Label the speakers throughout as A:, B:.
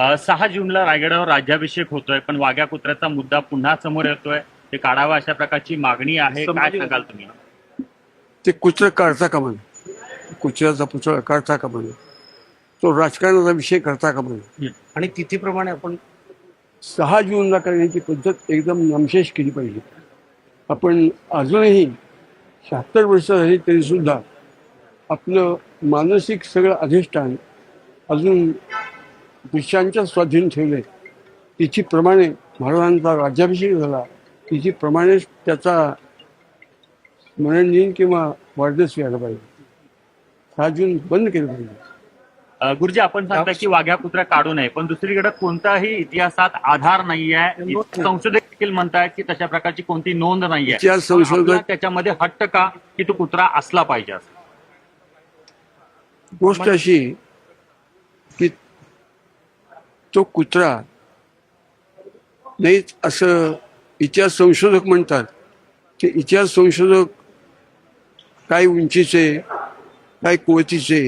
A: सहा जूनला रायगडावर राज्याभिषेक होतोय पण वाघ्या कुत्र्याचा मुद्दा पुन्हा समोर येतोय. ते काढावा अशा प्रकारची मागणी आहे. काय सांगाल तुम्ही?
B: ते कुत्र काढता कामा नये कुत्र्याचा पुतळा काढता कामा नये तो राजकारणाचा विषय करता कामा नये
C: आणि तिथीप्रमाणे आपण
B: सहा जूनला करण्याची पद्धत एकदम नामशेष केली पाहिजे. आपण अजूनही शहात्तर वर्ष झाली तरी सुद्धा आपलं मानसिक सगळं अधिष्ठान अजून दृश्यांच्या स्वाधीन ठेवले. तिथीप्रमाणे महाराजांचा राज्याभिषेक झाला. तिथीप्रमाणेच त्याचा दिन किंवा वाढदिवस यायला पाहिजे. सहा जून बंद केलं पाहिजे.
A: गुरुजी आपण सांगता की वाघ्या कुत्र्या काढू नये पण दुसरीकडे कोणताही इतिहासात आधार नाहीये संशोधक देखील म्हणतायत की तशा प्रकारची कोणती नोंद नाहीये.
B: इतिहास संशोधक-
A: त्याच्यामध्ये हट्ट का की तो कुत्रा असला पाहिजे?
B: गोष्ट अशी तो कुत्रा नाहीच असं इतिहास संशोधक म्हणतात. ते इतिहास संशोधक काय उंचीचे काय कुवतीचे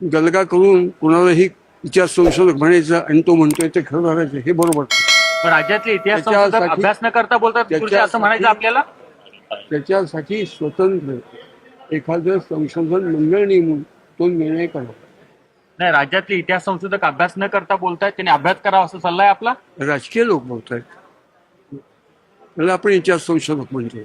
B: गलगा करून कुणालाही इतिहास संशोधक म्हणायचं आणि तो म्हणतोय ते खरं धरायचं हे बरोबर. नाही.
A: राज्यातले इतिहास
B: त्याच्यासाठी-
A: संशोधक अभ्यास न करता बोलतात गुरुजी असं म्हणायचं आपल्याला?
B: त्याच्यासाठी स्वतंत्र एखादं संशोधन मंडळ नेमून तो निर्णय करावा
A: नाही राज्यातले इतिहास संशोधक अभ्यास न करता बोलतायत त्यांनी अभ्यास करावा असा सल्ला आहे आपला?
B: राजकीय लोक बोलत आहेत त्याला आपण इतिहास संशोधक म्हणतो.